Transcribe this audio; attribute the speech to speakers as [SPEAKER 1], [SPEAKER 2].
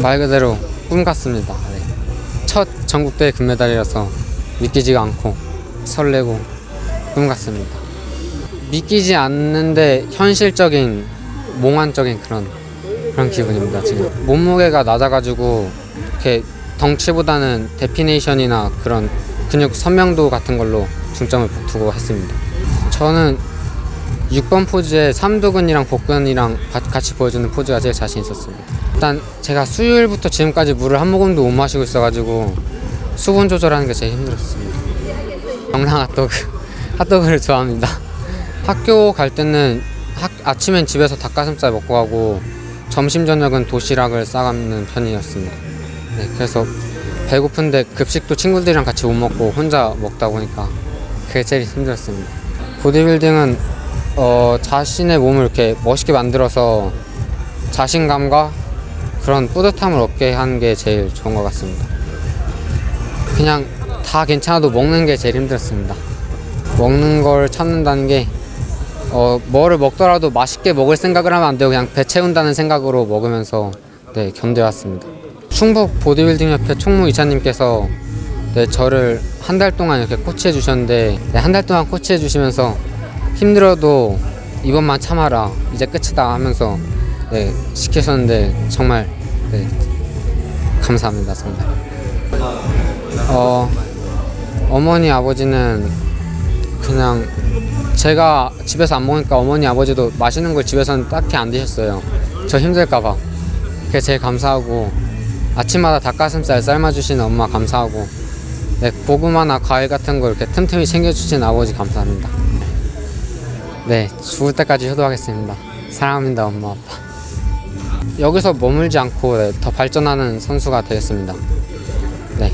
[SPEAKER 1] 말 그대로 꿈 같습니다. 네. 첫 전국대회 금메달이라서 믿기지가 않고 설레고 꿈 같습니다. 믿기지 않는데 현실적인 몽환적인 그런 그런 기분입니다. 지금 몸무게가 낮아가지고 이렇게 덩치보다는 데피네이션이나 그런 근육 선명도 같은 걸로 중점을 두고 했습니다. 저는 6번 포즈에 삼두근이랑 복근이랑 가- 같이 보여주는 포즈가 제일 자신 있었습니다. 일단 제가 수요일부터 지금까지 물을 한 모금도 못 마시고 있어가지고 수분 조절하는 게 제일 힘들었습니다. 영랑 핫도그 핫도그를 좋아합니다. 학교 갈 때는 학- 아침엔 집에서 닭가슴살 먹고 가고 점심 저녁은 도시락을 싸가는 편이었습니다. 네, 그래서 배고픈데 급식도 친구들이랑 같이 못 먹고 혼자 먹다 보니까 그게 제일 힘들었습니다. 보디빌딩은 어, 자신의 몸을 이렇게 멋있게 만들어서 자신감과 그런 뿌듯함을 얻게 하는 게 제일 좋은 것 같습니다. 그냥 다 괜찮아도 먹는 게 제일 힘들었습니다. 먹는 걸 참는다는 게 어, 뭐를 먹더라도 맛있게 먹을 생각을 하면 안 되고 그냥 배 채운다는 생각으로 먹으면서 네, 견뎌왔습니다. 충북 보디빌딩 협회 총무 이사님께서 네, 저를 한 달 동안 이렇게 코치해 주셨는데 네, 한달 동안 코치해 주시면서 힘들어도 이번만 참아라 이제 끝이다 하면서 네, 시키셨는데 정말 네, 감사합니다 정말. 어, 어머니 아버지는 그냥 제가 집에서 안 먹으니까 어머니 아버지도 맛있는 걸 집에서는 딱히 안 드셨어요. 저 힘들까봐. 그게 제일 감사하고 아침마다 닭가슴살 삶아주시는 엄마 감사하고 네, 고구마나 과일 같은 걸 이렇게 틈틈이 챙겨주시는 아버지 감사합니다. 네, 죽을 때까지 효도하겠습니다. 사랑합니다, 엄마 아빠. 여기서 머물지 않고 네, 더 발전하는 선수가 되겠습니다. 네.